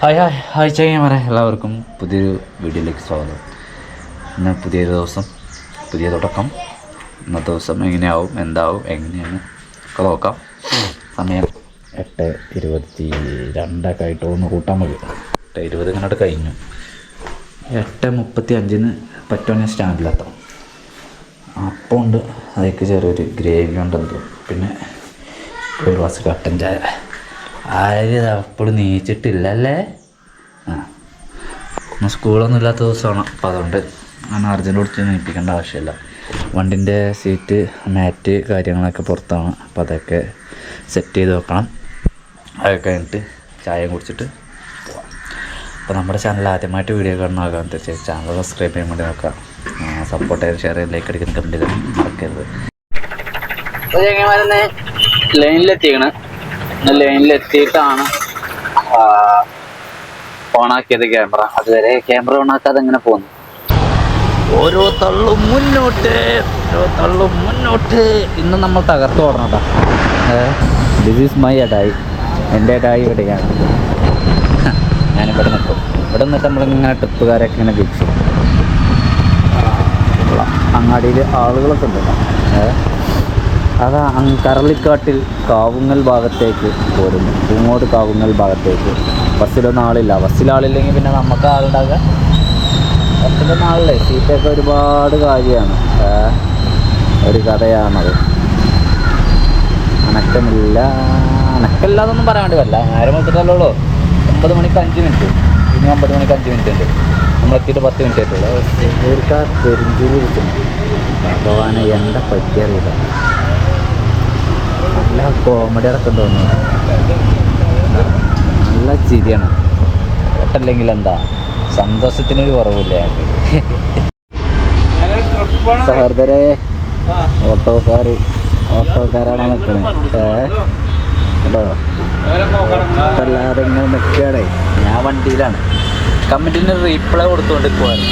Hi hi. Hi ചെയ്യാൻ എല്ലാവർക്കും പുതിയൊരു വീഡിയോയിലേക്ക് സ്വാഗതം. ഇന്ന് പുതിയൊരു ദിവസം പുതിയ തുടക്കം. ഇന്നത്തെ ദിവസം എങ്ങനെയാവും എന്താവും എങ്ങനെയാണ് ഒക്കെ നോക്കാം. സമയം എട്ട് ഇരുപത്തി രണ്ടൊക്കെ ആയിട്ട് ഒന്ന് കൂട്ടാൻ മതി. എട്ട് ഇരുപത് ഇങ്ങോട്ട് കഴിഞ്ഞു. എട്ട് മുപ്പത്തി അഞ്ചിന് പറ്റുവാണെങ്കിൽ സ്റ്റാൻഡിലെത്താം. അപ്പം ഉണ്ട് അതിലേക്ക് ചെറിയൊരു ഗ്രേവി ഉണ്ടെന്തോ പിന്നെ ഒരു ഗ്ലാസ് കട്ടൻ ചായ. ആര് അപ്പോഴും നീച്ചിട്ടില്ലല്ലേ? ആ. സ്കൂളൊന്നും ഇല്ലാത്ത ദിവസമാണ്. അപ്പോൾ അതുകൊണ്ട് അങ്ങനെ അർജന്റ് കൊടുത്ത് നീപ്പിക്കേണ്ട ആവശ്യമില്ല. വണ്ടിന്റെ സീറ്റ് മാറ്റ് കാര്യങ്ങളൊക്കെ പുറത്താണ്. അപ്പോൾ അതൊക്കെ സെറ്റ് ചെയ്ത് വെക്കണം. അതൊക്കെ കഴിഞ്ഞിട്ട് ചായയും കുടിച്ചിട്ട് പോവാം. അപ്പോൾ നമ്മുടെ ചാനൽ ആദ്യമായിട്ട് വീഡിയോ കാണുന്നതാകാൻ തീർച്ചയായും ചാനൽ സബ്സ്ക്രൈബ് ചെയ്യാൻ വേണ്ടി നോക്കാം സപ്പോർട്ട് ചെയ്യാൻ ഷെയർ ചെയ്യാൻ ലൈക്ക് അടിക്കുന്ന കമന്റ് ചെയ്യാൻ മറക്കരുത്. ലൈനിലെത്തിയാണ് ലൈനിലെത്തിയിട്ടാണ് ഓണാക്കിയത് ക്യാമറ. അതുവരെ ക്യാമറ ഓണാക്കാതെ എങ്ങനെ പോകുന്നു? ഓരോ തള്ളും മുന്നോട്ട് ഓരോ തള്ളും മുന്നോട്ട്. ഇന്ന് നമ്മൾ തകർത്ത് ഓടണട്ടാ ദിസ് ഈസ് മൈ അഡായി എന്റെ അഡായി ഇവിടെയാണ്. ഞാനിവിടെ നിൽക്കും. ഇവിടെ നിന്നിട്ട് നമ്മളിങ്ങനെ ട്രിപ്പുകാരൊക്കെ ഇങ്ങനെ വീക്ഷിക്കും. അങ്ങാടിയിൽ ആളുകളൊക്കെ ഉണ്ടല്ലോ. ഏ? അതാ അങ്ങ് കറളിക്കാട്ടിൽ കാവുങ്ങൽ ഭാഗത്തേക്ക് പോരുന്നു. പൂങ്ങോട് കാവുങ്ങൽ ഭാഗത്തേക്ക്. ബസ്സിലൊന്നും ആളില്ല ബസ്സിലാളില്ലെങ്കിൽ പിന്നെ നമുക്ക് ആളുണ്ടാകാം ബസ്സിലൊന്നും ആളില്ലേ സീറ്റൊക്കെ ഒരുപാട് കാര്യമാണ് ഒരു കഥയാണത്. അനക്കമില്ല. അനക്കമില്ലാതൊന്നും പറയാൻ വേണ്ടി വല്ല നേരം വെച്ചിട്ടല്ലേ ഒമ്പത് മണിക്ക് അഞ്ച് മിനിറ്റ്. ഇനി ഒമ്പത് മണിക്ക് അഞ്ച് മിനിറ്റ് ഉണ്ട്. നമ്മൾ എത്തിയിട്ട് പത്ത് മിനിറ്റ് ആയിട്ടുള്ളൂ. ഭഗവാനെ എന്താ പറ്റിയറിയില്ല. നല്ല കോമഡി അടക്കം തോന്നുന്നു. നല്ല ചിരിയാണ്. കേട്ടല്ലെങ്കിൽ എന്താ സന്തോഷത്തിനൊരു കുറവില്ല? സഹോദരെ ഓട്ടോക്കാർ ഓട്ടോക്കാരാണ് നിൽക്കുന്നത് കേട്ടോ അല്ലാതെ ഇങ്ങനെ നിൽക്കുകയാണേ. ഞാൻ വണ്ടിയിലാണ്. കമ്മിറ്റിന് റീപ്ലൈ കൊടുത്തുകൊണ്ട് പോകാറ്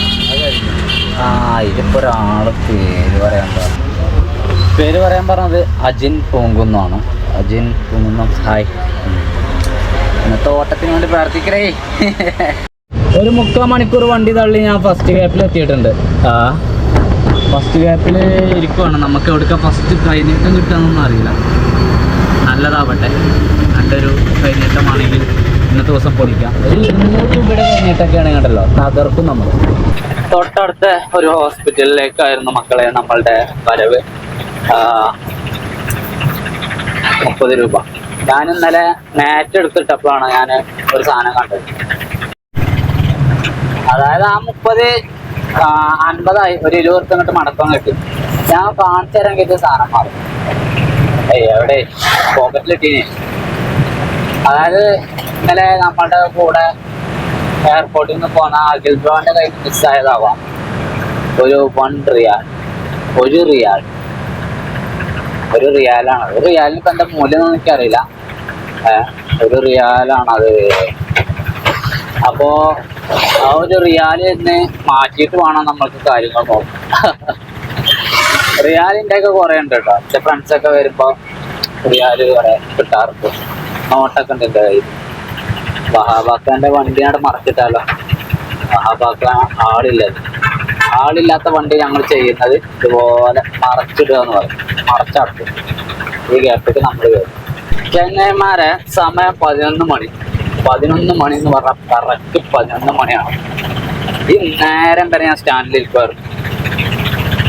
ആ ഇതിപ്പോൾ ഒരാൾ പേര് പറയാൻ പറഞ്ഞു പേര് പറയാൻ പറഞ്ഞത് അജിൻ പൂങ്കുന്നാണ്. അജിൻ പൂങ്കുന്നം. ഹായ്. ഇന്നത്തെ ഓട്ടത്തിന് വേണ്ടി പ്രാർത്ഥിക്കണേ. ഒരു മുക്കാൽ മണിക്കൂർ വണ്ടി തള്ളി ഞാൻ ഫസ്റ്റ് ഗ്യാപ്പിൽ എത്തിയിട്ടുണ്ട്. ആ. ഫസ്റ്റ് ഗ്യാപ്പിൽ ഇരിക്കുവാണ്. നമുക്ക് എവിടെക്കാ ഫസ്റ്റ് കൈനീട്ടം കിട്ടാന്നൊന്നും അറിയില്ല. നല്ലതാവട്ടെ. നല്ലൊരു കൈനീട്ടമാണെങ്കിൽ ഇന്നത്തെ ദിവസം പൊളിക്കാം. ഒരു ഇരുന്നൂറ് രൂപയുടെ കഴിഞ്ഞിട്ടൊക്കെയാണ് കണ്ടല്ലോ. തകർക്കും നമ്മൾ. തൊട്ടടുത്ത ഒരു ഹോസ്പിറ്റലിലേക്കായിരുന്നു മക്കളെ നമ്മളുടെ വരവ്. മുപ്പത് രൂപ. ഞാൻ ഇന്നലെ മാറ്റ് എടുത്തിട്ടപ്പോഴാണ് ഞാൻ ഒരു സാധനം കണ്ടത്. അതായത് ആ മുപ്പത് അൻപതായി. ഒരു ഇരുപത്തി അങ്ങോട്ട് മടക്കം കിട്ടി. ഞാൻ കാണിച്ചു തരാൻ കിട്ടിയ സാധനം മാറും. എവിടെ? പോക്കറ്റിലിട്ടീന് അതായത് ഇന്നലെ നമ്മളുടെ കൂടെ എയർപോർട്ടിൽ നിന്ന് പോന്ന അഖിൽ ബ്രോന്റെ കയ്യിൽ മിസ്സായതാവാം ഒരു വൺ റിയാൽ ഒരു റിയാൽ ഒരു റിയാലാണ് ഒരു റിയാലിന് ഇപ്പൊ എന്താ മൂല്യം എനിക്കറിയില്ല. ഒരു റിയാലാണ് അത്. അപ്പോ ആ ഒരു റിയാൽ ഇന്ന് മാറ്റിയിട്ട് വേണം നമ്മൾക്ക് കാര്യങ്ങൾ നോക്കാം റിയാലിന്റെ ഒക്കെ കുറെ ഉണ്ട് കേട്ടോ. എന്റെ ഫ്രണ്ട്സ് ഒക്കെ വരുമ്പോ റിയാൽ കുറെ കിട്ടാറുണ്ട്. നോട്ടൊക്കെ ഉണ്ട് എന്റെ കയ്യിൽ. വഹാബാക്കാന്റെ വണ്ടി അവിടെ മറച്ചിട്ടാലോ? വഹാബാക്ക ആളില്ലത് ആളില്ലാത്ത വണ്ടി ഞങ്ങൾ ചെയ്യുന്നത് ഇതുപോലെ മറച്ചിടുക എന്ന് പറയും. മറച്ചടക്കും. ഈ ഗ്യാപ്പിട്ട് നമ്മൾ കയറും ചെങ്ങന്മാരെ സമയം പതിനൊന്ന് മണി. പതിനൊന്ന് മണി എന്ന് പറഞ്ഞാൽ കറക്റ്റ് പതിനൊന്ന് മണിയാണ്. ഈ നേരം വരെ ഞാൻ സ്റ്റാൻഡിൽ ഇരിക്കുമായിരുന്നു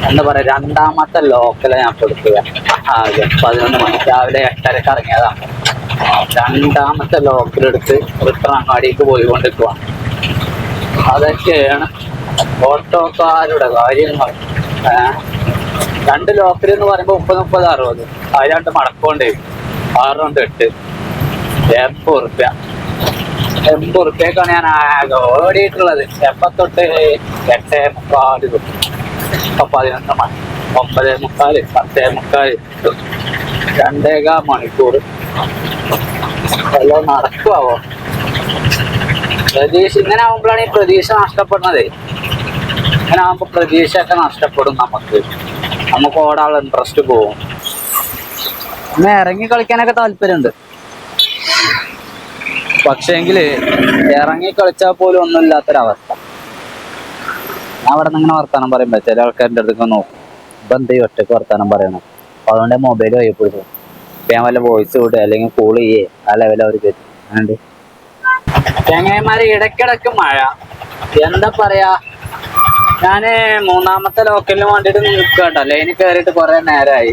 എന്താ പറയാ രണ്ടാമത്തെ ലോക്കലെ ഞാൻ കൊടുക്കുക. ആകെ പതിനൊന്ന് മണി. രാവിലെ എട്ടരക്ക് ഇറങ്ങിയതാണ് രണ്ടാമത്തെ ലോക്കലെടുത്ത് റിട്ടേൺ അങ്ങാടിക്ക് പോയിക്കൊണ്ടിരിക്കുവാണ്. അതൊക്കെയാണ് ഓട്ടോക്കാരുടെ കാര്യങ്ങൾ? രണ്ട് ലോക്കൽ എന്ന് പറയുമ്പോൾ മുപ്പത് മുപ്പത് അറുപത്. അത് രണ്ട് മടക്കോണ്ടേ ആറ് കൊണ്ട് എട്ട്. എൺപത് റുപ്യ എൺപത് ഉറുപ്പ്യക്കാണ് ഞാൻ ആകെ ഓടിയിട്ടുള്ളത്. എപ്പത്തൊട്ട് എട്ട് മുക്കാൽ അപ്പൊ പതിനൊന്ന് മണി ഒമ്പതേ മുക്കാൽ പത്തേ മുക്കാൽ രണ്ടേകാ മണിക്കൂർ. എല്ലാം നടക്കുവോ പ്രതീക്ഷ ഇങ്ങനെ ആവുമ്പോഴാണ് ഈ പ്രതീക്ഷ നഷ്ടപ്പെടുന്നത്. ഇങ്ങനെ ആവുമ്പോ പ്രതീക്ഷ ഒക്കെ നഷ്ടപ്പെടും നമുക്ക്. നമുക്ക് ഓടാനുള്ള ഇൻട്രസ്റ്റ് പോവും. പിന്നെ ഇറങ്ങി കളിക്കാനൊക്കെ താല്പര്യമുണ്ട്. പക്ഷേങ്കിൽ ഇറങ്ങി കളിച്ചാൽ പോലും ഒന്നും ഇല്ലാത്തൊരവസ്ഥ ഞാൻ അവിടെ നിന്ന് ഇങ്ങനെ വർത്താനം പറയുമ്പോ ചില ആൾക്കാരുടെ അടുത്തൊക്കെ നോക്കും. ഇപ്പൊ എന്ത് ചെയ്യും ഒറ്റയ്ക്ക് വർത്താനം പറയണം? അപ്പൊ അതുകൊണ്ട് മൊബൈൽ കയ്യപ്പെടും ഇപ്പൊ ഞാൻ വല്ല വോയിസ് വിടുക അല്ലെങ്കിൽ കോൾ ചെയ്യേ ആ ലെവൽ അവർ തരും അതുകൊണ്ട് ചങ്ങായിമാര് ഇടയ്ക്കിടയ്ക്ക് മഴ. എന്താ പറയാ? ഞാൻ മൂന്നാമത്തെ ലോക്കലിന് വേണ്ടിട്ട് നിൽക്കുക ലൈനിൽ കയറിയിട്ട് കൊറേ നേരമായി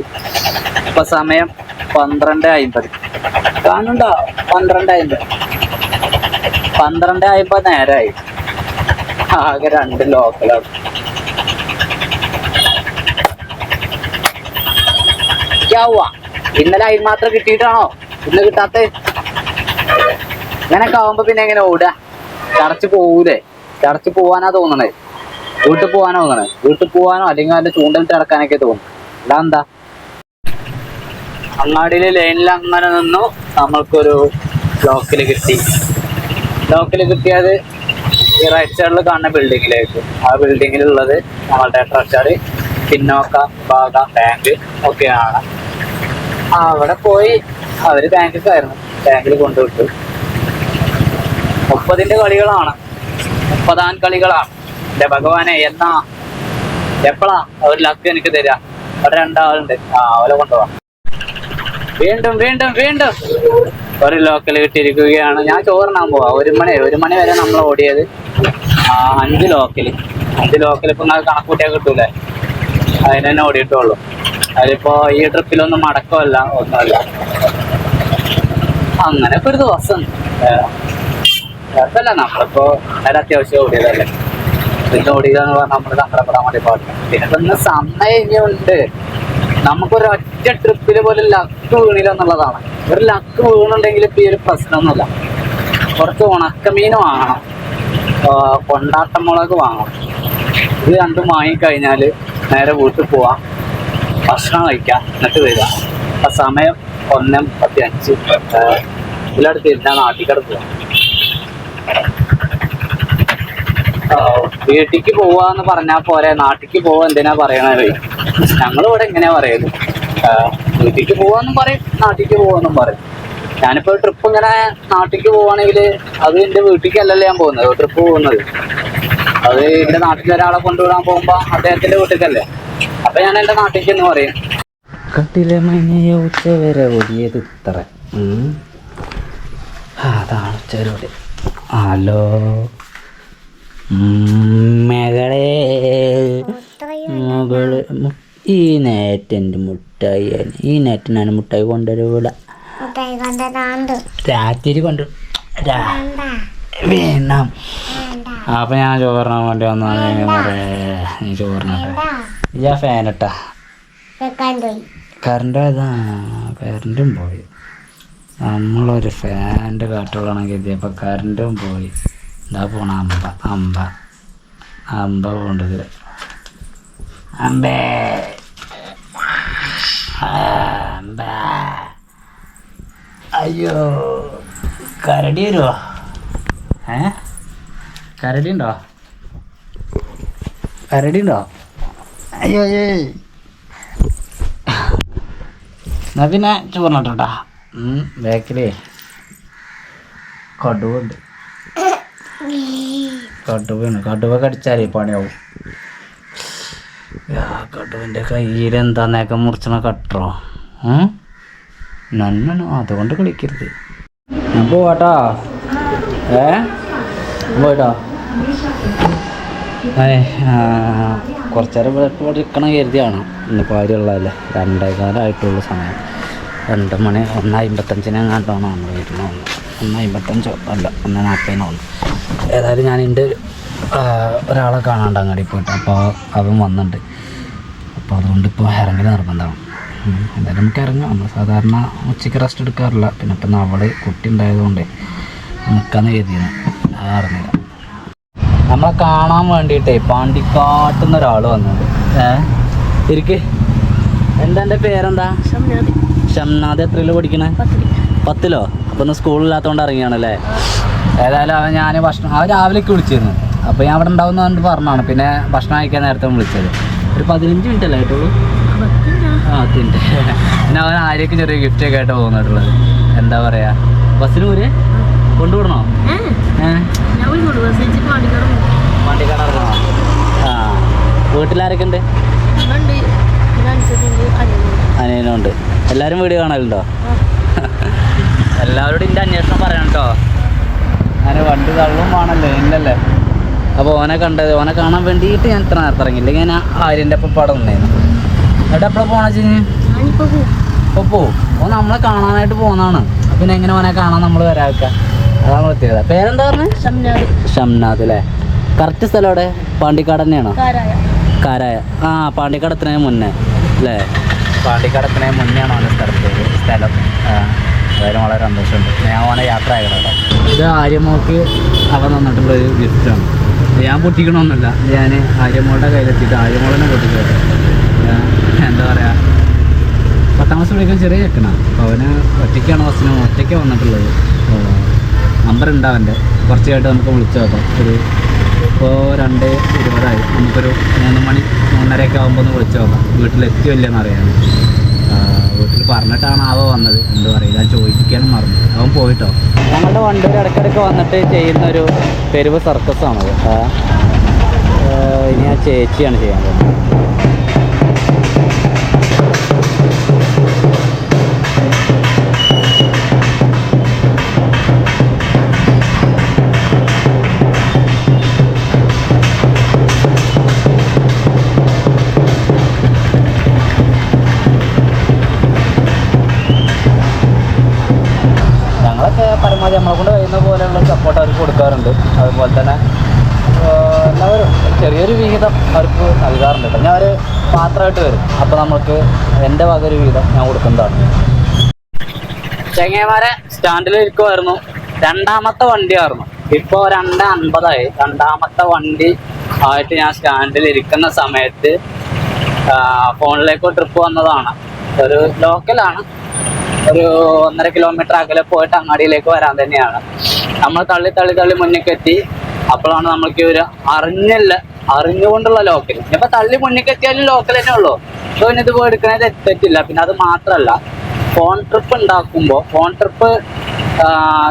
ഇപ്പൊ സമയം പന്ത്രണ്ട് അയിമ്പത്. കാണുണ്ടോ പന്ത്രണ്ട് അയിമ്പത്. പന്ത്രണ്ട് ആയപ്പോ നേരമായി ആകെ രണ്ട് ലോക്കലാണ് യാവുക ഇന്നലെ അതിന് മാത്രം കിട്ടിയിട്ടാണോ? ഇന്ന് കിട്ടാത്ത? ഇങ്ങനൊക്കെ ആവുമ്പോ പിന്നെ എങ്ങനെ ഓടുക? ചടച്ച് പോവൂലേ? ചടച്ച് പോവാനാ തോന്നണേ. വീട്ടിൽ പോവാനോ തോന്നണേ. വീട്ടിൽ പോവാനോ അല്ലെങ്കിൽ അതിന്റെ ചൂണ്ടലിട്ട് ചടക്കാനൊക്കെ തോന്നും. അല്ലാ എന്താ അങ്ങാടിയിലെ ലൈനിൽ അങ്ങനെ നിന്നു. നമ്മൾക്കൊരു ലോക്കിൽ കിട്ടി. ലോക്കിൽ കിട്ടിയത് ഈ റൈറ്റ് സൈഡിൽ കാണുന്ന ബിൽഡിങ്ങിലേക്ക് ആ ബിൽഡിങ്ങിലുള്ളത് നമ്മളുടെ ട്രഷറി പിന്നോക്ക ഭാഗ ബാങ്ക് ഒക്കെയാണ്. അവിടെ പോയി അവർ ബാങ്കിൽ കയറുന്നു. ബാങ്കിൽ കൊണ്ടുവിട്ടു മുപ്പതിന്റെ കളികളാണ്. മുപ്പതാൻ കളികളാണ്. എന്റെ ഭഗവാനെ എന്നാ? എപ്പോഴാ ഒരു ലക്ക് എനിക്ക് തരാ. അവിടെ രണ്ടാളുണ്ട്. ആ അവരെ കൊണ്ടുപോവാ. വീണ്ടും വീണ്ടും വീണ്ടും. ഒരു ലോക്കൽ കിട്ടിയിരിക്കുകയാണ്. ഞാൻ ചോറിനാൻ പോവാ. ഒരു മണി ഒരു മണി വരെ നമ്മൾ ഓടിയത് ആ അഞ്ച് ലോക്കൽ അഞ്ച് ലോക്കൽ ഇപ്പൊ നിങ്ങൾക്ക് കണക്കൂട്ടിയാൽ കിട്ടൂലേ? അതിന് തന്നെ ഓടിയിട്ടുള്ളൂ. അതിലിപ്പോ ഈ ട്രിപ്പിലൊന്നും മടക്കമല്ല ഒന്നുമല്ല. അങ്ങനെ ഇപ്പൊ ഒരു ദിവസം. കുഴപ്പമില്ല. നമ്മളിപ്പോ അതിന് അത്യാവശ്യം ഓടിയതല്ലേ. പിന്നെ ഓടിയത് എന്ന് പറഞ്ഞാൽ നമ്മൾ സങ്കടപ്പെടാൻ വേണ്ടി പാടില്ല. പിന്നെ ഇന്ന് സമയം ഇനിയുണ്ട്. നമുക്കൊരു ഒറ്റ ട്രിപ്പിൽ പോലെ ലക്ക് വീണില്ല എന്നുള്ളതാണ്. ഒരു ലക്ക് വീണുണ്ടെങ്കിൽ ഇപ്പൊ ഈ ഒരു പ്രശ്നമൊന്നുമില്ല. കുറച്ച് ഉണക്കമീൻ വാങ്ങണം. കൊണ്ടാട്ടം കൊണ്ടാട്ടമുളക് വാങ്ങണം. ഇത് രണ്ടും വാങ്ങിക്കഴിഞ്ഞാൽ നേരെ വീട്ടിൽ പോവാം. ഭക്ഷണം കഴിക്കാം. എന്നിട്ട് വരിക. അപ്പൊ സമയം ഒന്ന് മുപ്പത്തി അഞ്ച് ഇതിലടുത്ത് ഇരുന്നാൽ നാട്ടിൽ കിടക്കുക വീട്ടിക്ക് പോവാന്ന് പറഞ്ഞാ പോരെ. നാട്ടിക്ക് പോവാ എന്തിനാ പറയണത്? ഞങ്ങളിവിടെ എങ്ങനെയാ പറയൽ? ആ, വീട്ടിക്ക് പോവാന്നും പറയും നാട്ടിക്ക് പോവാന്നും പറയും. ഞാനിപ്പോ ട്രിപ്പ് ഇങ്ങനെ നാട്ടിക്ക് പോവാണെങ്കിൽ അത് എന്റെ വീട്ടിലേക്ക് അല്ലല്ലോ ഞാൻ പോകുന്നത്. ട്രിപ്പ് പോകുന്നത്? അത് എന്റെ നാട്ടിൽ ഒരാളെ കൊണ്ടുവിടാൻ പോകുമ്പോ അദ്ദേഹത്തിന്റെ വീട്ടിലല്ലേ? അപ്പൊ ഞാൻ എന്റെ നാട്ടിലേക്ക് എന്ന് പറയും. കട്ടിലെ മഞ്ഞയ ഉച്ച വരെ ഓടിയത് ഇത്ര അതാണ് ഉച്ചവരോട്. ഹലോ. മകളെ. മകൾ ഈ നേറ്റന്റെ മുട്ടായി ഈ നേറ്റിനാണ് മുട്ടായി കൊണ്ടുവരൂല. രാത്രി കൊണ്ടു രാ- വേണം. അപ്പൊ ഞാൻ ചോറിനാൻ വേണ്ടി വന്നാണ് നീ ചോറിനട്ടെ വെക്കാൻ പോയി. കറണ്ട് അതാ കറണ്ടും പോയി. നമ്മളൊരു ഫാന്റെ കാട്ടുകളാണെങ്കിൽ ഇതിപ്പോൾ കറണ്ടും പോയി. എന്താ പോണ അമ്പ. അമ്പ. അമ്പ പോണ്ടത്. അമ്പേ. അമ്പ. അയ്യോ. കരടി വരുമോ ഏ? കരടി ഉണ്ടോ കരടി ഉണ്ടോ അയ്യോ. എന്നാ പിന്നെ ചോറിനോട്ടാ ബാക്കിലേ കടുവുണ്ട്. കടുവാണ് കടുവ കടിച്ചാലേ പണിയാവും. കടുവിന്റെ കയ്യിൽ എന്താ നേക്കം മുറിച്ചണ കട്ടറോ? നന്നോ അതുകൊണ്ട് കളിക്കരുത്. ഞാൻ പോവാട്ടോ. ഏ? പോയിട്ടോ? അതെ കുറച്ച് നേരം ഇവിടെ ഇരിക്കണം കരുതിയാണ്. ഇന്നിപ്പോൾ ആരുള്ളതല്ലേ രണ്ടേകാലമായിട്ടുള്ള സമയം. രണ്ട് മണി ഒന്ന് അമ്പത്തഞ്ചിനെങ്ങാണ്ടാണ് നമ്മൾ വീട്ടിൽ വന്നത് ഒന്ന് അമ്പത്തഞ്ചോ അല്ല ഒന്ന് നാൽപ്പതിനോ ഏതായാലും ഞാൻ എന്റെ ഒരാളെ കാണാണ്ട് അങ്ങാടി പോയിട്ട് അപ്പോൾ അവൻ വന്നിട്ടുണ്ട് അപ്പോൾ അതുകൊണ്ട് ഇപ്പോൾ ഇറങ്ങൽ നിർബന്ധമാണ്. എന്തായാലും നമുക്ക് ഇറങ്ങാം. നമ്മൾ സാധാരണ ഉച്ചയ്ക്ക് റെസ്റ്റ് എടുക്കാറില്ല. പിന്നെ ഇപ്പം അവൾ കുട്ടി ഉണ്ടായതുകൊണ്ട് നിൽക്കാമെന്ന് കരുതിയാണ്. ഇറങ്ങില്ല നമ്മളെ കാണാൻ വേണ്ടിയിട്ടേ പാണ്ടിക്കാട്ടുന്ന ഒരാൾ വന്നത് ഏ? ഇരിക്ക്. എന്താ എന്റെ പേരെന്താ? ഷംനാദ്. എത്രയിൽ പഠിക്കണേ? പത്തിലോ. അപ്പം ഒന്ന് സ്കൂളില്ലാത്തതുകൊണ്ട് ഇറങ്ങിയാണല്ലേ? ഏതായാലും അവൻ ഞാൻ ഭക്ഷണം അവൻ രാവിലേക്ക് വിളിച്ചിരുന്നു. അപ്പോൾ ഞാൻ അവിടെ ഉണ്ടാവുന്ന പറഞ്ഞിട്ട് പറഞ്ഞാണ് പിന്നെ ഭക്ഷണം കഴിക്കാൻ നേരത്തെ വിളിച്ചത്. ഒരു പതിനഞ്ച് മിനിറ്റ് അല്ലേ ആയിട്ടുള്ളൂ? ആ പിന്നെ അവൻ ആരെയൊക്കെ ചെറിയ ഗിഫ്റ്റ് ഒക്കെ ആയിട്ട് പോകുന്നിട്ടുള്ളത് എന്താ പറയാ? ബസ്സിന് പോരെ? കൊണ്ടുവിടണോ? ഏഹ് ആ. വീട്ടിലാരൊക്കെ ഉണ്ട് അനിയനുണ്ട്. എല്ലാവരും വീഡിയോ കാണലുണ്ടോ? എല്ലാവരോടും ഇതിന്റെ അന്വേഷണം പറയണം കേട്ടോ അങ്ങനെ വണ്ടി തള്ളും വേണല്ലേ ഇല്ലല്ലേ? അപ്പോൾ ഓനെ കണ്ടത് ഓനെ കാണാൻ വേണ്ടിയിട്ട് ഞാൻ ഇത്ര നേരത്തെ ഇറങ്ങി. ഇല്ലെങ്കിൽ ഞാൻ ആര്യന്റെ ഒപ്പം പടം ഉണ്ടായിരുന്നു എന്നിട്ട് എപ്പോഴാണ് പോകണം വെച്ച് പോവും. ഓ നമ്മളെ കാണാനായിട്ട് പോകുന്നതാണ്. പിന്നെ എങ്ങനെ ഓനെ കാണാൻ നമ്മൾ വരാക്ക അതാണ് പ്രത്യേകത. പേരെന്താ പറഞ്ഞത് ഷംനാഥ് അല്ലേ കറക്റ്റ് സ്ഥലം അവിടെ പാണ്ടിക്കാട് തന്നെയാണോ? കാരായ. ആ പാണ്ടിക്കാട് എത്തുന്നതിന് മുന്നേ അല്ലേ? പാണ്ടിക്കാട് എത്തുന്നതിന് മുന്നെയാണ് ഓന്റെ സ്ഥലത്ത്? സ്ഥലം അതായത് വളരെ സന്തോഷമുണ്ട്. ഞാൻ ഓനെ യാത്ര കേട്ടോ. ഇത് ആര്യമോക്ക് അവൻ തന്നിട്ടുള്ള ഒരു ഗിഫ്റ്റാണ് ഞാൻ പൊട്ടിക്കണമെന്നല്ല ഞാൻ ആര്യമോളുടെ കയ്യിലെത്തിയിട്ട് ആര്യമോളെന്നെ പൊട്ടിക്കുക എന്താ പറയുക പത്താം ക്ലാസ് പഠിക്കാൻ ചെറിയ ചെക്കനാണ് അപ്പോൾ അവന് ഒറ്റയ്ക്കാണ് ബസ്സിന് ഒറ്റയ്ക്ക് വന്നിട്ടുള്ളത്. നമ്പർ ഉണ്ട് അവന്റെ. കുറച്ചായിട്ട് നമുക്ക് വിളിച്ചു നോക്കാം. ഒരു ഇപ്പോൾ രണ്ട് ഇരുപതായി. നമുക്കൊരു മൂന്ന് മണി മൂന്നരയൊക്കെ ആകുമ്പോൾ ഒന്ന് വിളിച്ചു നോക്കാം. എന്ന് അറിയാൻ വീട്ടിൽ പറഞ്ഞിട്ടാണ് ആവോ വന്നത്. എന്ത് പറയുക ഞാൻ ചോദിക്കാനും മറന്നു. അവൻ പോയിട്ടോ? ഞങ്ങളുടെ വണ്ടിയുടെ ഇടയ്ക്കിടയ്ക്ക് വന്നിട്ട് ചെയ്യുന്ന ഒരു തെരുവ് സർക്കസാണത്. ഇനി ആ ചേച്ചിയാണ് ചെയ്യാൻ പോകുന്നത്. കൊടുക്കാറുണ്ട്. അതുപോലെ തന്നെ എല്ലാവരും ചെറിയൊരു വിഹിതം അവർക്ക് നൽകാറുണ്ട് ഞാൻ അവർ മാത്രമായിട്ട് വരും. അപ്പോൾ നമുക്ക് എന്റെ വക ഒരു വിഹിതം ഞാൻ കൊടുക്കുന്നതാണ്. ചെങ്ങന്മാരെ സ്റ്റാൻഡിൽ ഇരിക്കുമായിരുന്നു. രണ്ടാമത്തെ വണ്ടിയായിരുന്നു. ഇപ്പോൾ രണ്ട് അൻപതായി. രണ്ടാമത്തെ വണ്ടി ആയിട്ട് ഞാൻ സ്റ്റാൻഡിൽ ഇരിക്കുന്ന സമയത്ത് ഫോണിലേക്ക് ട്രിപ്പ് വന്നതാണ്. ഒരു ലോക്കലാണ്. ഒരു ഒന്നര കിലോമീറ്റർ അകലെ പോയിട്ട് അങ്ങാടിയിലേക്ക് വരാൻ തന്നെയാണ്. നമ്മൾ തള്ളി തള്ളി തള്ളി മുന്നിക്കെത്തി. അപ്പോഴാണ് നമ്മൾക്ക് ഒരു അറിഞ്ഞല്ല അറിഞ്ഞുകൊണ്ടുള്ള ലോക്കൽ ഇപ്പൊ തള്ളി മുന്നിക്കെത്തിയാലും ലോക്കൽ തന്നെ ഉള്ളൂ. സോ ഇനി ഇത് എടുക്കണത് തെറ്റില്ല. പിന്നെ അത് മാത്രമല്ല ഫോൺ ട്രിപ്പ് ഉണ്ടാക്കുമ്പോൾ ഫോൺ ട്രിപ്പ്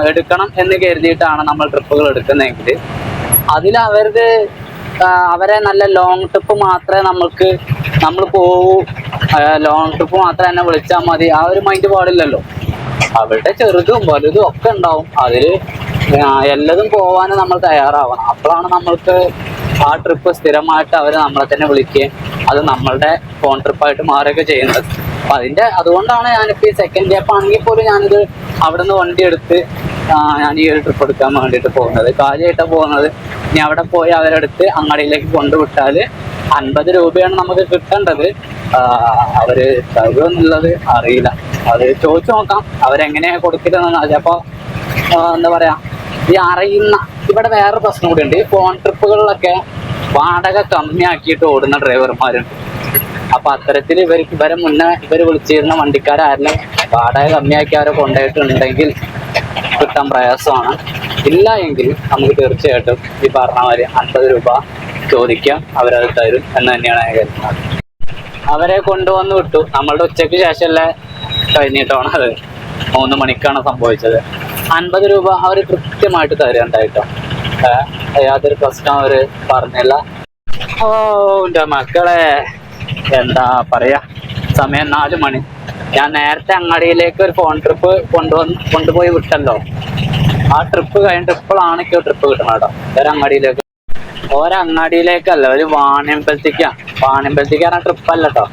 എടുക്കണം എന്ന് കരുതിയിട്ടാണ് നമ്മൾ ട്രിപ്പുകൾ എടുക്കുന്നതെങ്കിൽ. അതിൽ അവർക്ക് അവരെ നല്ല ലോങ് ട്രിപ്പ് മാത്രമേ നമ്മൾക്ക് നമ്മൾ പോകൂ ലോങ് ട്രിപ്പ് മാത്രം എന്നെ വിളിച്ചാൽ മതി. ആ ഒരു മൈൻഡ് പാടില്ലല്ലോ. അവരുടെ ചെറുതും വലുതും ഒക്കെ ഉണ്ടാവും. അതിൽ എല്ലതും പോവാൻ നമ്മൾ തയ്യാറാവണം. അപ്പോഴാണ് നമ്മൾക്ക് ആ ട്രിപ്പ് സ്ഥിരമായിട്ട് അവർ നമ്മളെ തന്നെ വിളിക്കുകയും അത് നമ്മളുടെ ഫോൺ ട്രിപ്പായിട്ട് മാറുകയൊക്കെ ചെയ്യുന്നത്. അപ്പൊ അതിന്റെ അതുകൊണ്ടാണ് ഞാനിപ്പോ ഈ സെക്കൻഡ് ഗ്യാപ്പ് ആണെങ്കിൽ പോലും ഞാനിത് അവിടെ നിന്ന് വണ്ടി എടുത്ത് ഞാൻ ഈ ഒരു ട്രിപ്പ് എടുക്കാൻ വേണ്ടിയിട്ട് പോകുന്നത്. കാര്യമായിട്ടാണ് പോകുന്നത്. ഇനി അവിടെ പോയി അവരെടുത്ത് അങ്ങാടിയിലേക്ക് കൊണ്ടുവിട്ടാൽ അൻപത് രൂപയാണ് നമുക്ക് കിട്ടേണ്ടത്. അവർ തരുമെന്നുള്ളത് അറിയില്ല. അത് ചോദിച്ചു നോക്കാം. അവരെങ്ങനെയാ കൊടുക്കരുതെന്ന് ചിലപ്പോൾ എന്താ പറയാ ഈ അറിയുന്ന ഇവിടെ വേറെ പ്രശ്നം കൂടി ഉണ്ട് ഈ ഫോൺ ട്രിപ്പുകളിലൊക്കെ വാടക കമ്മിയാക്കിയിട്ട് ഓടുന്ന ഡ്രൈവർമാരുണ്ട് അപ്പൊ അത്തരത്തിൽ ഇവർ ഇവരെ മുന്നേ ഇവർ വിളിച്ചിരുന്ന വണ്ടിക്കാരെല്ലാം വാടക കമ്മിയാക്കി അവരെ കൊണ്ടുപോയിട്ടുണ്ടെങ്കിൽ കിട്ടാൻ പ്രയാസമാണ്. ഇല്ല എങ്കിൽ നമുക്ക് തീർച്ചയായിട്ടും ഈ പറഞ്ഞ മാതിരി അൻപത് രൂപ ചോദിക്കാം അവരത് തരും എന്ന് തന്നെയാണ് ഞാൻ കരുതുന്നത്. അവരെ കൊണ്ടുവന്ന് വിട്ടു. നമ്മളുടെ ഉച്ചയ്ക്ക് ശേഷമല്ലേ കഴിഞ്ഞിട്ടാണ് അത് മൂന്ന് മണിക്കാണ് സംഭവിച്ചത്. അൻപത് രൂപ അവർ കൃത്യമായിട്ട് തരുന്നുണ്ടായിട്ടോ യാതൊരു പ്രശ്നം അവർ പറഞ്ഞില്ല. ഓ മക്കളെ എന്താ പറയാ? സമയം നാല് മണി. ഞാൻ നേരത്തെ അങ്ങാടിയിലേക്ക് ഒരു ഫോൺ ട്രിപ്പ് കൊണ്ടുവന്ന് കൊണ്ടുപോയി വിട്ടല്ലോ. ആ ട്രിപ്പ് കഴിഞ്ഞിട്ട് ഇപ്പോഴാണ് എനിക്ക് ട്രിപ്പ് കിട്ടണം കേട്ടോ. ഒരു അങ്ങാടിയിലേക്ക്. ഒരങ്ങാടിയിലേക്കല്ല ഒരു വാണിയമ്പലത്തേക്കാണ് വാണിയമ്പലത്തേക്ക് പറഞ്ഞാൽ ട്രിപ്പ് അല്ലട്ടോ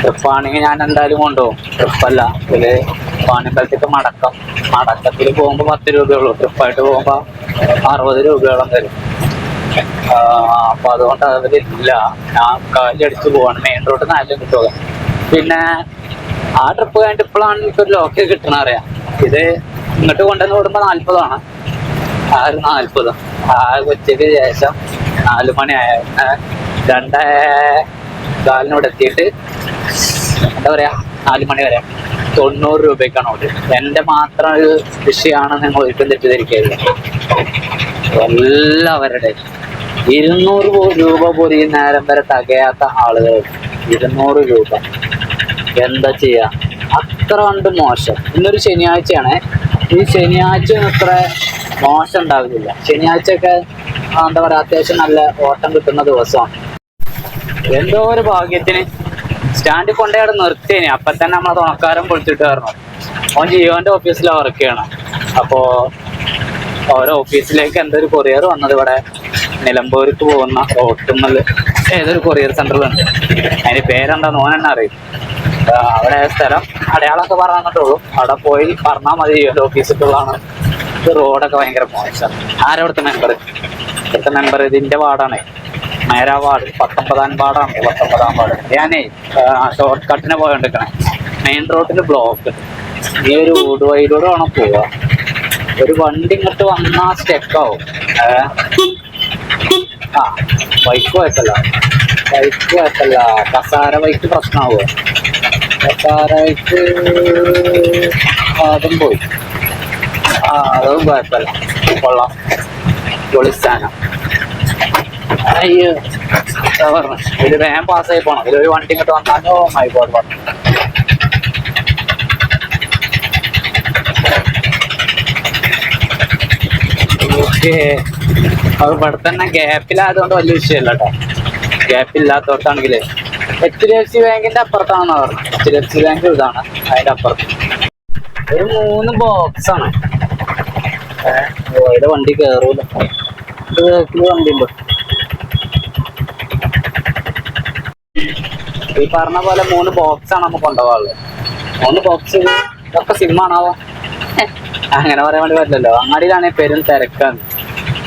ട്രിപ്പ് ആണെങ്കിൽ ഞാൻ എന്തായാലും കൊണ്ടുപോകും. ട്രിപ്പല്ല ഇതിൽ വാണിയമ്പലത്തേക്ക് മടക്കം. മടക്കത്തിൽ പോകുമ്പോൾ പത്ത് രൂപയുള്ളൂ. ട്രിപ്പായിട്ട് പോകുമ്പോൾ അറുപത് രൂപയോളം വരും. അപ്പൊ അതുകൊണ്ട് അതിലില്ല. ഞാൻ കാലടിച്ച് പോവാണ്. മെയിൻ റോഡ് നല്ല കിട്ടുക പിന്നെ ആ ട്രിപ്പ് കഴിഞ്ഞിട്ട് ഇപ്പോഴാണ് എനിക്കൊരു ലോക്കൽ കിട്ടണ അറിയാം. ഇത് ഇങ്ങോട്ട് കൊണ്ടുവന്ന് വിടുമ്പോ നാല്പതാണ്. ആ ഒരു നാല്പത്. ആ ഉച്ചയ്ക്ക് ശേഷം നാല് മണിയായ. രണ്ടേ കാലിനോട് എത്തിയിട്ട് എന്താ പറയാ? നാല് മണി വരെ. തൊണ്ണൂറ് രൂപയ്ക്കാണ് ഓടി എന്റെ മാത്രം ഒരു കൃഷിയാണ് നിങ്ങൾ ഒട്ടും തെറ്റിദ്ധരിക്കരുത്. എല്ലാവരുടെ ഇരുന്നൂറ് രൂപ പോലും ഈ നേരം വരെ തകയാത്ത ആളുകൾ. ഇരുന്നൂറ് രൂപ. എന്താ ചെയ്യാ? അത്ര കണ്ട് മോശം. ഇന്നൊരു ശനിയാഴ്ചയാണ്. ഈ ശനിയാഴ്ച അത്ര മോശം ഉണ്ടാവില്ല ശനിയാഴ്ചയൊക്കെ എന്താ പറയാ അത്യാവശ്യം നല്ല ഓട്ടം കിട്ടുന്ന ദിവസമാണ്. എന്തോ ഒരു ഭാഗ്യത്തിന് സ്റ്റാൻഡിൽ അവിടെ നിർത്തിയേനെ. അപ്പൊ തന്നെ നമ്മളെ തുണക്കാരൻ പൊളിച്ചിട്ട് പറഞ്ഞു. ഓൻ ജിയോന്റെ ഓഫീസിലാ വർക്ക് ചെയ്യണം. അപ്പോ ഓരോ ഓഫീസിലേക്ക് എന്തൊരു കൊറിയർ വന്നത് ഇവിടെ നിലമ്പൂർക്ക് പോകുന്ന റോട്ടുമ്മൽ ഏതൊരു കൊറിയർ സെന്ററിലുണ്ട് അതിന്റെ പേരെന്താന്ന് ഓൻ തന്നെ അറിയും അവിടെ സ്ഥലം അടയാളൊക്കെ പറഞ്ഞിട്ടുള്ളൂ അവിടെ പോയി പറഞ്ഞാൽ മതി ജിയോന്റെ ഓഫീസിലുള്ളതാണ് റോഡൊക്കെ ഭയങ്കര മോശം. ആരവിടുത്തെ മെമ്പർ ഇവിടുത്തെ മെമ്പർ ഇതിന്റെ വാർഡാണ്. മേരാ വാർഡ് പത്തൊമ്പതാം വാർഡാണ് പത്തൊമ്പതാം വാർഡ് ഞാനേ ഷോർട്ട് കട്ടിന് പോയോണ്ടിരിക്കണേ മെയിൻ റോഡിൽ ബ്ലോക്ക് ഈ ഒരു വീട് വഴിയിലൂടെ വേണം പോവാ. ഒരു വണ്ടി ഇങ്ങോട്ട് വന്നാ സ്റ്റെക്കാവും ആ ബൈക്ക് കുഴപ്പമില്ല. ബൈക്ക് കുഴപ്പമില്ല. കസാര ബൈക്ക് പ്രശ്നമാവുക കസാര ബൈക്ക് അതും പോയി. ആ അതും കുഴപ്പമില്ല. കൊള്ളാം. പൊളിസ്ഥാനം. അയ്യോ പറഞ്ഞു ഇത് വേഗം പാസ്സായി പോണം ഇതിലൊരു വണ്ടി ഇങ്ങോട്ട് വന്നാലോ മൈബോർഡ് പറഞ്ഞു ഓക്കെ അത് ഇവിടെ തന്നെ ഗ്യാപ്പിലായതുകൊണ്ട് വലിയ വിഷയമല്ല കേട്ടോ ഗ്യാപ്പില്ലാത്തോട്ടാണെങ്കിലേ എച്ച് ഡി എഫ് സി ബാങ്കിന്റെ അപ്പുറത്താണെന്ന് പറഞ്ഞു H D F C bank ഇതാണ് അതിന്റെ അപ്പുറത്ത് ഒരു മൂന്ന് ബോക്സ് ആണ് ഏഹ് വണ്ടി കയറൂല വണ്ടി ഉണ്ട്? ഈ പറഞ്ഞ പോലെ മൂന്ന് ബോക്സ് ആണ് നമുക്ക് കൊണ്ടുപോകാനുള്ളത്. മൂന്ന് ബോക്സ് ഇതൊക്കെ സിമ്മാണാവോ അങ്ങനെ പറയാൻ വേണ്ടി പറ്റില്ലല്ലോ. അങ്ങാടിയിലാണെങ്കിൽ പെരും തിരക്കാണ്.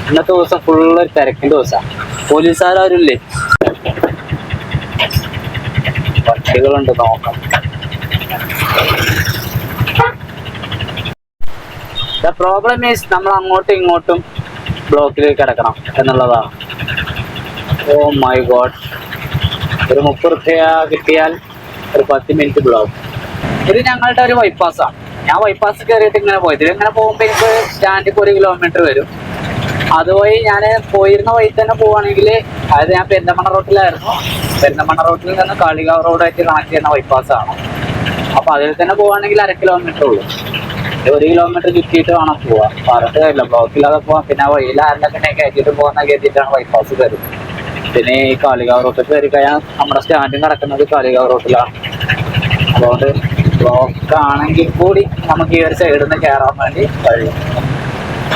ഇന്നത്തെ ദിവസം ഫുള്ള് ഒരു തിരക്കിന്റെ ദിവസമാണ് പോലീസുകാരില്ലേ വണ്ടികളുണ്ട് നോക്കാം. ദ പ്രോബ്ലം ഈസ് നമ്മൾ അങ്ങോട്ടും ഇങ്ങോട്ടും ബ്ലോക്കിലേക്ക് കിടക്കണം എന്നുള്ളതാണ്. ഓ മൈ ഗോഡ് ഒരു മുപ്പത് റുപ്യ കിട്ടിയാൽ ഒരു പത്ത് മിനിറ്റ് ബ്ലോക്ക് ഇത് ഞങ്ങളുടെ ഒരു ബൈപ്പാസാണ് ഞാൻ ബൈപ്പാസ് കയറിയിട്ട് ഇങ്ങനെ പോയത്. ഇങ്ങനെ പോകുമ്പോൾ എനിക്ക് സ്റ്റാൻഡിൽ ഒരു കിലോമീറ്റർ വരും. അതുവഴി ഞാൻ പോയിരുന്ന വഴി തന്നെ പോവുകയാണെങ്കിൽ അതായത് ഞാൻ പെരിന്തമണ്ണ റോട്ടിലായിരുന്നു. പെരിന്തമണ്ണ റോട്ടിൽ നിന്ന് കാളികാവ് റോഡായിട്ട് കണക്ട് ചെയ്യുന്ന ബൈപ്പാസാണ് അപ്പൊ അതിൽ തന്നെ പോവുകയാണെങ്കിൽ അര കിലോമീറ്റർ ഉള്ളൂ. ഒരു കിലോമീറ്റർ ചുറ്റിയിട്ട് വേണം പോവാൻ. പറഞ്ഞിട്ട് കാര്യമില്ല ബ്ലോക്കില്ലാതെ പോവാം. പിന്നെ വഴിയിൽ ആരെല്ലാം കയറ്റിയിട്ട് പോകുന്ന കയറ്റിയിട്ടാണ് ബൈപ്പാസ് കയറും പിന്നെ ഈ കാളികാവ് റോട്ടിൽ കയറി കഴിഞ്ഞാൽ നമ്മുടെ സ്റ്റാൻഡും കിടക്കുന്നത് കാളികാവ് റോട്ടിലാണ് അതുകൊണ്ട് ബ്ലോക്ക് ആണെങ്കിൽ കൂടി നമുക്ക് ഈ ഒരു സൈഡിൽ നിന്ന് കയറാൻ വേണ്ടി കഴിയും.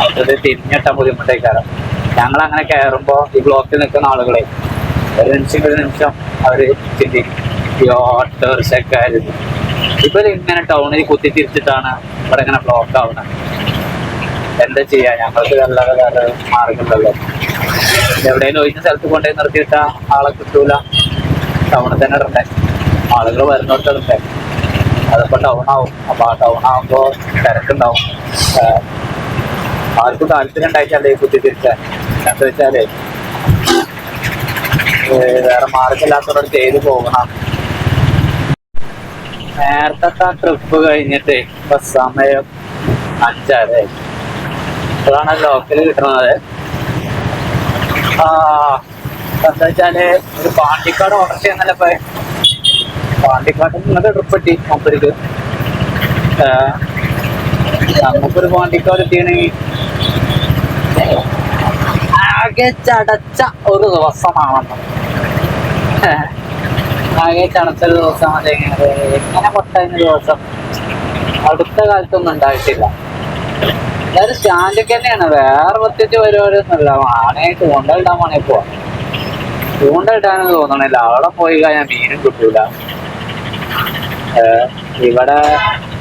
അത് തിരിഞ്ഞിട്ട ബുദ്ധിമുട്ടേക്കാരം. ഞങ്ങൾ അങ്ങനെ കയറുമ്പോൾ ഈ ബ്ലോക്കിൽ നിൽക്കുന്ന ആളുകളെ ഒരു നിമിഷം ഒരു നിമിഷം അവർ ചിന്തിക്കും ഇപ്പൊ ഇങ്ങനെ ടൗണിൽ കുത്തി തിരിച്ചിട്ടാണ് ഇവിടെ ഇങ്ങനെ ബ്ലോക്ക് ആവുന്നത്. എന്താ ചെയ്യാ? ഞങ്ങൾക്ക് നല്ല മാർഗമുണ്ടല്ലോ എവിടെയെങ്കിലും ഒഴിഞ്ഞ സ്ഥലത്ത് കൊണ്ടുപോയി നിർത്തിയിട്ട ആളെ കിട്ടൂല. ടൗണിൽ തന്നെ ഇടണ്ടേ? ആളുകൾ വരുന്നിടത്ത് ഇടണ്ടേ അതിപ്പോ ടൗൺ ആവും. അപ്പൊ ആ ടൗൺ ആവുമ്പോ തിരക്കുണ്ടാവും. ആർക്കും താല്പര്യം ഉണ്ടായിട്ടല്ലേ കുത്തി തിരിച്ചാൽ എന്താ വെച്ചാലേ വേറെ മാർഗമില്ലാത്തവരോട് ചെയ്തു പോകണം. നേരത്തെ ആ ട്രിപ്പ് കഴിഞ്ഞിട്ട് ഇപ്പൊ സമയം അഞ്ചാറ് ഇപ്പോഴാണ് ലോക്കൽ കിട്ടുന്നത് എന്താ വെച്ചാൽ ഒരു പാണ്ടിക്കാട് ഓർഡർ ചെയ്യുന്നല്ലേ പാണ്ടിക്കാട് നിങ്ങളുടെ ട്രിപ്പ് കിട്ടി മൂപ്പർക്ക്. നമുക്കൊരു പാണ്ടിക്കാട് എത്തിയണെങ്കിൽ ആകെ ചടച്ച ഒരു ദിവസമാണെന്ന് ആകെ ചടച്ച ഒരു ദിവസം എങ്ങനെ പൊട്ടായിരുന്ന ദിവസം? അടുത്ത കാലത്തൊന്നും ഉണ്ടായിട്ടില്ല. അതായത് സ്റ്റാൻഡൊക്കെ തന്നെയാണ്. വേറെ പ്രത്യേകിച്ച് പരിപാടിയൊന്നുമില്ല. ആണേ ചൂണ്ടലിടാൻ വേണേ പോവാം ചൂണ്ടലിടാനൊന്നും തോന്നണില്ല. അവിടെ പോയി കഴിഞ്ഞാൽ മീനും കിട്ടൂല. ഇവിടെ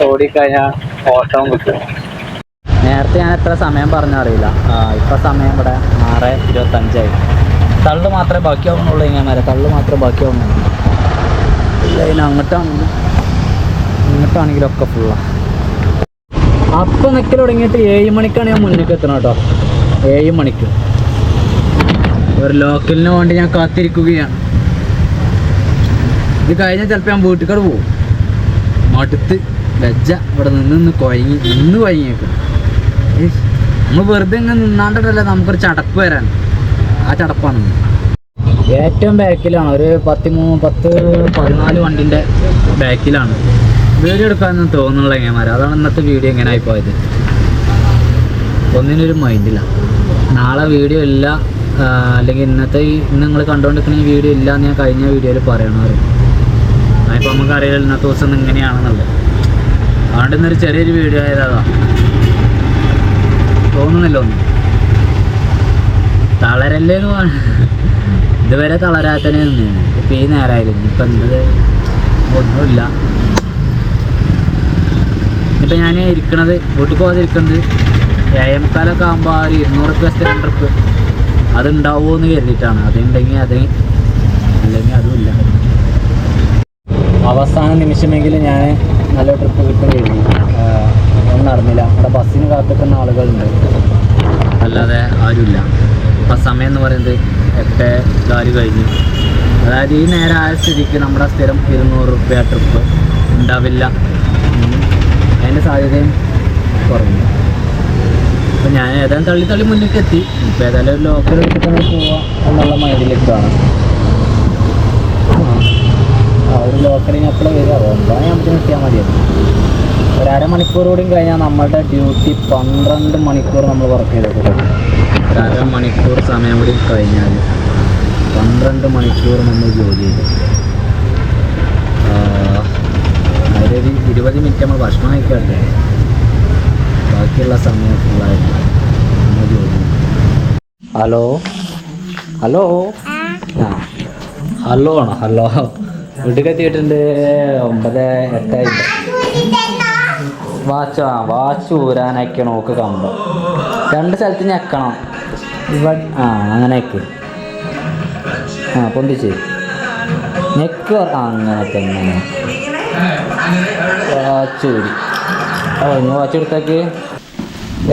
ഓടിക്കഴിഞ്ഞാൽ ഓട്ടവും കിട്ടും. നേരത്തെ ഞാൻ എത്ര സമയം പറഞ്ഞ അറിയില്ല. ഇപ്പൊ സമയം ഇവിടെ ആറ് ഇരുപത്തഞ്ചായി. തള്ളു മാത്രമേ ബാക്കിയാവുന്നുള്ളൂ ഇങ്ങനെ തള്ളു മാത്രമേ ബാക്കിയാവുന്നുള്ളൂ. ഇല്ല ഇനി അങ്ങോട്ടാണെങ്കിലും ഒക്കെ ഫുള്ളാണ് അപ്പം നിൽക്കൽ തുടങ്ങിയിട്ട് ഏഴ് മണിക്കാണ് ഞാൻ മുന്നിലേക്ക് എത്തണം കേട്ടോ. ഏഴ് മണിക്ക്. ഒരു ലോക്കലിന് വേണ്ടി ഞാൻ കാത്തിരിക്കുകയാണ്. ഇത് കഴിഞ്ഞാൽ ചിലപ്പോൾ ഞാൻ വീട്ടിൽ പോകും മടുത്ത് ലജ്ജ ഇവിടെ നിന്ന് നിന്ന് കുഴങ്ങി നിന്ന് കുഴങ്ങിയേക്കും നമ്മൾ വെറുതെ ഇങ്ങനെ നിന്നാണ്ടല്ല നമുക്കൊരു ചടപ്പ് വരാൻ? ആ ചടപ്പാണ്. ഏറ്റവും ബാക്കിലാണ്. ഒരു പത്തിമൂന്ന് പത്ത് പതിനാല് വണ്ടിന്റെ ബാക്കിലാണ്. വീഡിയോ എടുക്കാനൊന്നും തോന്നുന്നുള്ള എങ്ങനെമാർ അതാണ് ഇന്നത്തെ വീഡിയോ എങ്ങനെ ആയിപ്പോയത്. ഒന്നിനൊരു മൈൻഡില്ല. നാളെ വീഡിയോ ഇല്ല അല്ലെങ്കിൽ ഇന്നത്തെ ഈ ഇന്ന് നിങ്ങൾ കണ്ടുകൊണ്ടിരിക്കുന്ന ഈ വീഡിയോ ഇല്ല എന്ന് ഞാൻ കഴിഞ്ഞ വീഡിയോയിൽ പറയണത് അതിപ്പോൾ നമുക്കറിയില്ല ഇന്നത്തെ ദിവസം ഇങ്ങനെയാണെന്നുള്ളത്. അതുകൊണ്ട് ഇന്നൊരു ചെറിയൊരു വീഡിയോ ആയതാ. തോന്നുന്നില്ല ഒന്നും. തളരല്ലേന്ന് ഇതുവരെ തളരാത്തനെ നിന്നു. ഇപ്പം ഈ നേരമായിരുന്നു ഇപ്പം എന്തത് ഒന്നുമില്ല. ഇപ്പം ഞാൻ ഇരിക്കണത് വീട്ടിൽ പോകാതിരിക്കുന്നത് ഏഴേമുക്കാലൊക്കെ ആകുമ്പോൾ ആ ഒരു ഇരുന്നൂറ് റുപ്യ ട്രിപ്പ് അതുണ്ടാവുമോ എന്ന് കരുതിയിട്ടാണ്. അതുണ്ടെങ്കിൽ അത് അല്ലെങ്കിൽ അതുമില്ല. അവസാന നിമിഷമെങ്കിലും ഞാൻ നല്ല ട്രിപ്പ് കിട്ടും കരുതി. ഒന്നും നടന്നില്ല. അവിടെ ബസ്സിന് കാത്തിക്കുന്ന ആളുകളുണ്ട്. അല്ലാതെ ആരുമില്ല. അപ്പം സമയം എന്ന് പറയുന്നത് എട്ട് കാൽ കഴിഞ്ഞു. അതായത് ഈ നേരം ആയ സ്ഥിതിക്ക് നമ്മുടെ സ്ഥിരം ഇരുന്നൂറ് റുപ്യ ട്രിപ്പ് ഉണ്ടാവില്ല. അതിന്റെ സാധ്യതയും കുറഞ്ഞു. അപ്പം ഞാൻ ഏതാണ്ട് തള്ളി തള്ളി മുന്നിലേക്ക് എത്തി. ഇപ്പം ഏതായാലും ഒരു ലോക്കൽ എടുത്തിട്ട് പോവാം എന്നുള്ള മൈൻഡിലേക്കാണ് ആ ഒരു ലോക്കലിന് എപ്പോഴും വരിക? ഒമ്പതാം നമുക്ക് നിർത്തിയാൽ മതിയായിരുന്നു. ഒരു അരമണിക്കൂർ കൂടി കഴിഞ്ഞാൽ നമ്മളുടെ ഡ്യൂട്ടി പന്ത്രണ്ട് മണിക്കൂർ നമ്മൾ വർക്ക് ചെയ്തിട്ട് ഒരു അരമണിക്കൂർ സമയം കൂടി കഴിഞ്ഞാൽ പന്ത്രണ്ട് മണിക്കൂർ നമ്മൾ ജോലി ചെയ്തു ആ, അതിലൊരു ഇരുപത് മിനിറ്റ് നമ്മൾ ഭക്ഷണം കഴിക്കാറുണ്ട് ബാക്കിയുള്ള സമയം ഫുള്ളായിട്ട് ഹലോ? ഹലോ? ആ. ഹലോ ആണോ ഹലോ. വീട്ടിൽ എത്തിയിട്ടുണ്ട് ഒമ്പത് എട്ട് വാച്ച് ആ വാച്ച് ഊരാനൊക്കെ നോക്ക് കണ്ടോ രണ്ട് സ്ഥലത്ത് ഞെക്കണം. ഇവ ആ അങ്ങനെയൊക്കെ ആ പൊന്തിച്ച്. ഞെക്ക് അങ്ങനെ തന്നെ. വാച്ച് ആ ഇനി വാച്ച് കൊടുത്താക്ക്.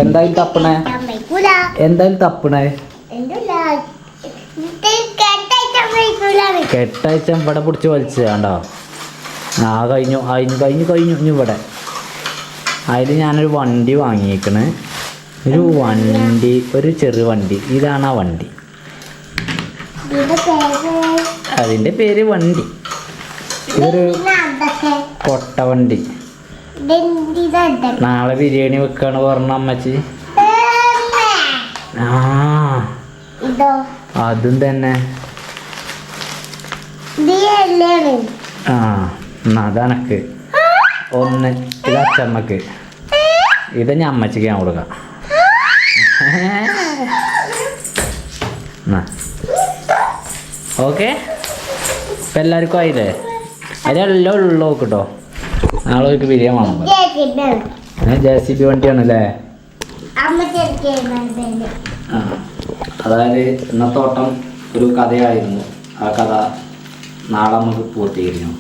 എന്തായാലും തപ്പണേ? എന്തായാലും തപ്പണേ? കെട്ടാഴ്ച ഇവിടെ പിടിച്ച് വലിച്ച കണ്ടോ ആ കഴിഞ്ഞു. അതിന് കഴിഞ്ഞു കഴിഞ്ഞു ഇനി ഇവിടെ. അതിൽ ഞാനൊരു വണ്ടി വാങ്ങിയേക്കണ്. ഒരു വണ്ടി ഒരു ചെറു വണ്ടി. ഇതാണ് ആ വണ്ടി. അതിന്റെ പേര്? വണ്ടി. ഇതൊരു ഇതിന് അതൊക്കെ കൊട്ട വണ്ടി നാളെ ബിരിയാണി വെക്കാണ് പറഞ്ഞ അമ്മച്ചി. ആ അതും തന്നെ. ആ എന്നാ അതനക്ക് ഒന്ന് ഇത് അച്ചമ്മക്ക്. ഇത് ഞാൻ അമ്മച്ചിക്ക് ഞാൻ കൊടുക്കാം. ഓക്കെ? ഇപ്പം എല്ലാവർക്കും ആയില്ലേ? അതിലെല്ലാം ഉള്ളു നോക്കട്ടോ നാളെ ഒരു ബിരിയാണി വേണം ജെ സി ബി വണ്ടിയാണല്ലേ? അതായത് ഇന്നത്തെ ഓട്ടം ഒരു കഥയായിരുന്നു. ആ കഥ നാളെ നമുക്ക് പൂർത്തീകരിക്കണം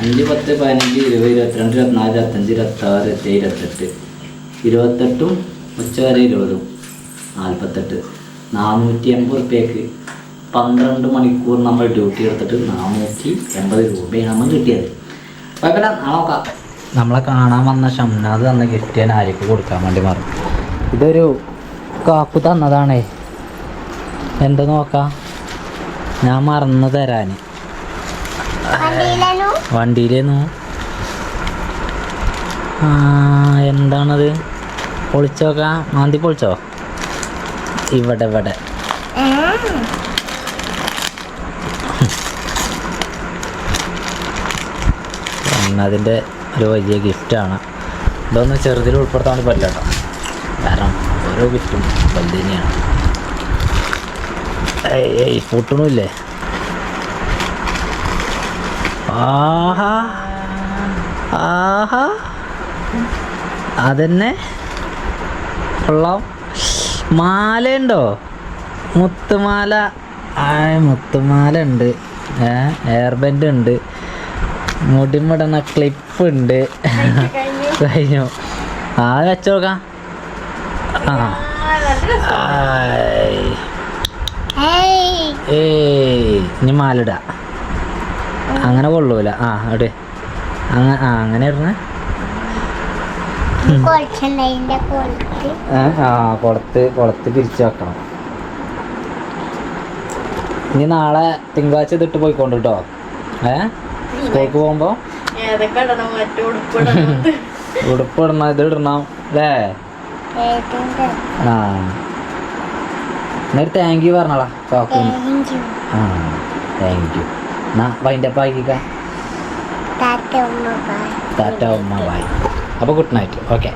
അഞ്ച് പത്ത് പതിനഞ്ച് ഇരുപത് ഇരുപത്തിരണ്ട് ഇരുപത്തിനാല് ഇരുപത്തഞ്ച് ഇരുപത്താറ് ഇരുപത്തേഴ് ഇരുപത്തെട്ട് ഇരുപത്തെട്ടും ഉച്ച വരെ ഇരുപതും. നാൽപ്പത്തെട്ട്. നാനൂറ്റി എൺപത് റുപ്യക്ക് പന്ത്രണ്ട് മണിക്കൂർ നമ്മൾ ഡ്യൂട്ടി എടുത്തിട്ട് നാനൂറ്റി എൺപത് രൂപയാണ് നമ്മൾ കിട്ടിയത്. കുഴപ്പമില്ല നാളെ നോക്കാം. നമ്മളെ കാണാൻ വന്ന ഷംനാഥ് തന്ന ഗിഫ്റ്റ് ഞാൻ ആര്യക്ക് കൊടുക്കാൻ വേണ്ടി മാറും ഇതൊരു കാക്കു തന്നതാണേ. എന്താ നോക്കാം? ഞാൻ മറന്നു തരാൻ വണ്ടിയിലേന്നു ആ എന്താണത്? പൊളിച്ചോക്കാം മാന്തി പൊളിച്ചോ? ഇവിടെ ഇവിടെ. അതിന്റെ ഒരു വലിയ ഗിഫ്റ്റാണ്. ഇതൊന്നും ചെറുതിൽ ഉൾപ്പെടുത്താൻ പറ്റില്ല കേട്ടോ. കാരണം ഓരോ ഗിഫ്റ്റും വലുത് തന്നെയാണ്. ഏയ് പൊട്ടണമില്ലേ ആഹാ. ആഹാ. അതന്നെ? കൊള്ളാം. മാലയുണ്ടോ? മുത്തുമാല. ആ മുത്തുമാല ഉണ്ട്. ഏർ ഉണ്ട്. മുടിമിടണ ക്ലിപ്പ് ഉണ്ട്. കഴിഞ്ഞു ആ വെച്ചോക്കാം ആ. ഏയ് ഇനി മാലിട. അങ്ങനെ കൊള്ളൂല. ആ അവിടെ അങ്ങനെ ആ അങ്ങനെ കുറച്ച് ആ കുളത്ത് കുളത്ത് പിരിച്ചു വെക്കണം. ഇനി നാളെ തിങ്കളാഴ്ച ഇതിട്ട് പോയിക്കൊണ്ട് കേട്ടോ ഏ? സ്കൂൾക്ക് പോകുമ്പോ? ഉടുപ്പ് ഇടണം ഇത് ഇടണം അല്ലേ? ആ. എന്നൊരു താങ്ക് യു പറഞ്ഞോളാ കാക്കുവിന് ആ താങ്ക് യു എന്നാ വൈൻഡപ്പ് ആക്കിക്ക. ആക്കിക്കാറ്റ ഉമ്മ ബൈ ടാറ്റ ഉമ്മ ബൈ അപ്പോൾ ഗുഡ് നൈറ്റ് ഓക്കെ